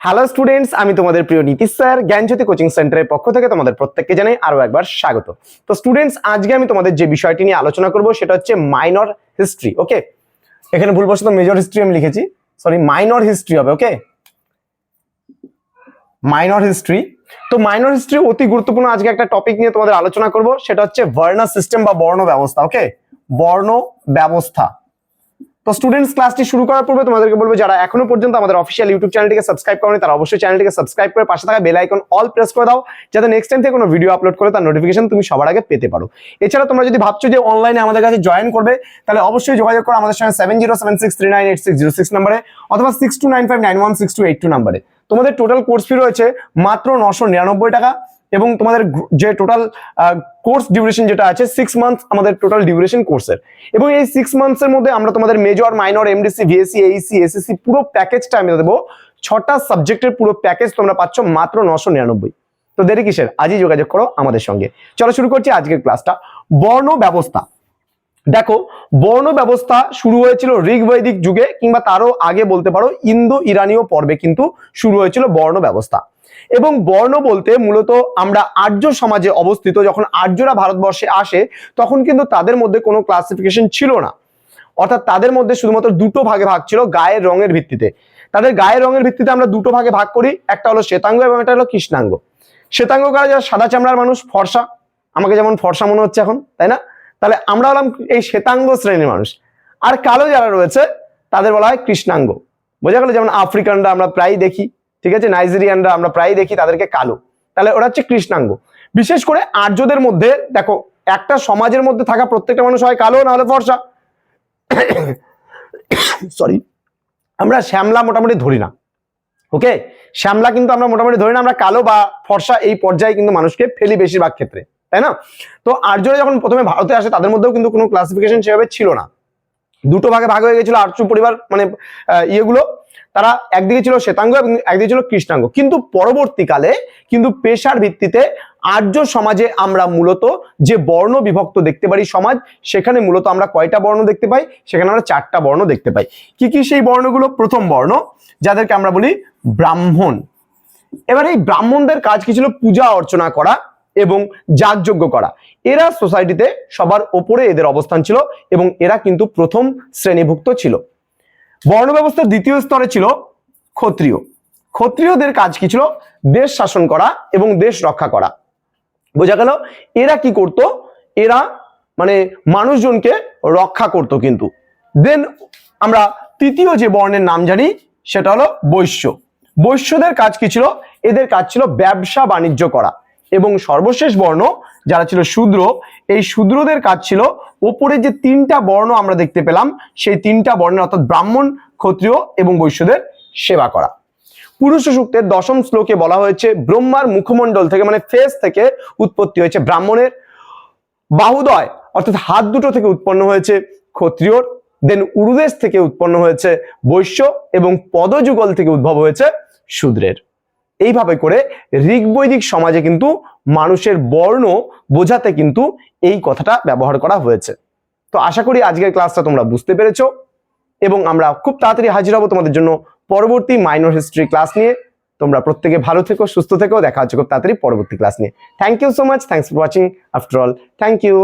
Hello students আমি তোমাদের প্রিয় নীতিশ স্যার, জ্ঞানজ্যোতি কোচিং সেন্টারের পক্ষ থেকে তোমাদের প্রত্যেককে জানাই আরও একবার স্বাগত। তো স্টুডেন্টস আজকে আমি তোমাদের যে বিষয়টি নিয়ে আলোচনা করব সেটা হচ্ছে মাইনর হিস্ট্রি ওকে এখানে ভুলবশত মেজর হিস্ট্রি আমি লিখেছি। সরি মাইনর হিস্ট্রি হবে ওকে মাইনর হিস্ট্রি তো মাইনর হিস্ট্রি অতি গুরুত্বপূর্ণ আজকে একটা টপিক নিয়ে তোমাদের আলোচনা করব, সেটা হচ্ছে ভার্না সিস্টেম বা বর্ণ ব্যবস্থা ওকে বর্ণ ব্যবস্থা। তো স্টুডেন্টস ক্লাসটি শুরু করার পূর্বে তোমাদেরকে বলব, যারা এখনও পর্যন্ত আমাদের অফিসিয়াল ইউটিউব চ্যানেলটিকে সাবস্ক্রাইব করেনি, তারা অবশ্যই চ্যানেলটিকে সাবস্ক্রাইব করে পাশে থাকা বেল আইকন অল প্রেস করে দাও, যাতে নেক্সট টাইম থেকে কোনো ভিডিও আপলোড করে তার নোটিফিকেশন তুমি সবার আগে পেতে পারো। এছাড়া তোমরা যদি ভাবছ যে অনলাইনে আমাদের কাছে জয়েন করবে, তাহলে অবশ্যই যোগাযোগ করো আমাদের সঙ্গে seven zero seven six three nine eight six zero six নাম্বারে অথবা six two nine five nine one six two eight two নাম্বারে তোমাদের টোটাল কোর্স ফি রয়েছে মাত্র নশো নিরানব্বই টাকা। এবং তোমাদের যে টোটাল কোর্স ডিউরেশন যেটা আছে সিক্স মান্থ আমাদের টোটাল ডিউরেশন কোর্সের এবং এই সিক্স মান্থসের মধ্যে আমরা তোমাদের major minor MDC VSC AEC SSC পুরো প্যাকেজটা আমি দেবো। ছটা সাবজেক্টের পুরো প্যাকেজ তোমরা পাচ্ছ মাত্র নশো নিরানব্বই। তো দেরি কিসের? আজই যোগাযোগ করো আমাদের সঙ্গে। চলো শুরু করছি আজকের ক্লাসটা বর্ণ ব্যবস্থা। দেখো, বর্ণ ব্যবস্থা শুরু হয়েছিল ঋগ্বৈদিক যুগে কিংবা তারও আগে বলতে পারো ইন্দো ইরানীয় পর্বে কিন্তু শুরু হয়েছিল বর্ণ ব্যবস্থা। এবং বর্ণ বলতে মূলত আমরা আর্য সমাজে অবস্থিত, যখন আর্যরা ভারতবর্ষে আসে, তখন কিন্তু তাদের মধ্যে কোনো ক্লাসিফিকেশন ছিল না। অর্থাৎ তাদের মধ্যে শুধুমাত্র দুটো ভাগে ভাগ ছিল, গায়ের রঙের ভিত্তিতে। তাদের গায়ের রঙের ভিত্তিতে আমরা দুটো ভাগে ভাগ করি, একটা হলো শ্বেতাঙ্গ এবং একটা হলো কৃষ্ণাঙ্গ। শ্বেতাঙ্গ কারা যারা সাদা চামড়ার মানুষ, ফর্সা। আমাকে যেমন ফর্সা মনে হচ্ছে এখন, তাই না? তাহলে আমরা হলাম এই শ্বেতাঙ্গ শ্রেণির মানুষ। আর কালো যারা রয়েছে, তাদের বলা হয় কৃষ্ণাঙ্গ। বোঝা গেল যেমন আফ্রিকানরা আমরা প্রায় দেখি, ঠিক আছে? নাইজেরিয়ানরা আমরা প্রায় দেখি তাদেরকে কালো। তাহলে ওরা হচ্ছে কৃষ্ণাঙ্গ। বিশেষ করে আর্যদের মধ্যে, দেখো, একটা সমাজের মধ্যে থাকা প্রত্যেকটা মানুষ হয় কালো, না হলে ফর্সা। সরি আমরা শ্যামলা মোটামুটি ধরি না। ওকে শ্যামলা কিন্তু আমরা মোটামুটি ধরি না, আমরা কালো বা ফর্সা এই পর্যায়ে কিন্তু মানুষকে ফেলি বেশিরভাগ ক্ষেত্রে। তাই না? তো আর্যরা যখন প্রথমে ভারতে আসে, তাদের মধ্যেও কিন্তু কোনো ক্লাসিফিকেশন সেভাবে ছিল না। দুটো ভাগে ভাগ হয়ে গেছিল আর্য পরিবার মানে ইয়েগুলো। তারা একদিকে ছিল শ্বেতাঙ্গ এবং একদিকে ছিল কৃষ্ণাঙ্গ। কিন্তু পরবর্তীকালে কিন্তু পেশার ভিত্তিতে আর্য সমাজে আমরা মূলত যে বর্ণ বিভক্ত দেখতে পারি সমাজ, সেখানে মূলত আমরা কয়টা বর্ণ দেখতে পাই? সেখানে আমরা চারটা বর্ণ দেখতে পাই। কি কি সেই বর্ণগুলো? প্রথম বর্ণ, যাদেরকে আমরা বলি ব্রাহ্মণ। এবার এই ব্রাহ্মণদের কাজ কি ছিল? পূজা অর্চনা করা। এবং যাগযজ্ঞ করা। এরা সোসাইটিতে সবার ওপরে এদের অবস্থান ছিল এবং এরা কিন্তু প্রথম শ্রেণীভুক্ত ছিল। বর্ণ ব্যবস্থার দ্বিতীয় স্তরে ছিল ক্ষত্রিয়। ক্ষত্রিয়দের কাজ কি ছিল? দেশ শাসন করা এবং দেশ রক্ষা করা। বোঝা গেল, এরা কি করত? এরা মানে মানুষজনকে রক্ষা করত কিন্তু। দেন আমরা তৃতীয় যে বর্ণের নাম জানি, সেটা হলো বৈশ্য। বৈশ্যদের কাজ কি ছিল? এদের কাজ ছিল ব্যবসা বাণিজ্য করা। এবং সর্বশেষ বর্ণ যারা ছিল শূদ্র, এই শূদ্রদের কাজ ছিল ওপরে যে তিনটা বর্ণ আমরা দেখতে পেলাম, সেই তিনটা বর্ণের অর্থাৎ ব্রাহ্মণ, ক্ষত্রিয় এবং বৈশ্যদের সেবা করা। পুরুষ সূক্তের দশম শ্লোকে বলা হয়েছে, ব্রহ্মার মুখমণ্ডল থেকে মানে ফেস থেকে উৎপত্তি হয়েছে ব্রাহ্মণের। বাহুদয় অর্থাৎ হাত দুটো থেকে উৎপন্ন হয়েছে ক্ষত্রিয়র দেন উরুদেশ থেকে উৎপন্ন হয়েছে বৈশ্য এবং পদযুগল থেকে উদ্ভব হয়েছে শূদ্রের। এইভাবে করে ঋগ্বৈদিক সমাজে কিন্তু মানুষের বর্ণ বোঝাতে কিন্তু এই কথাটা ব্যবহার করা হয়েছে। তো আশা করি আজকের ক্লাসটা তোমরা বুঝতে পেরেছ এবং আমরা খুব তাড়াতাড়ি হাজির হব তোমাদের জন্য পরবর্তী মাইনর হিস্ট্রি ক্লাস নিয়ে। তোমরা প্রত্যেকে ভালো থেকো, সুস্থ থেকো, দেখা হচ্ছে খুব তাড়াতাড়ি পরবর্তী ক্লাস নিয়ে। Thank you so much thanks for watching after all thank you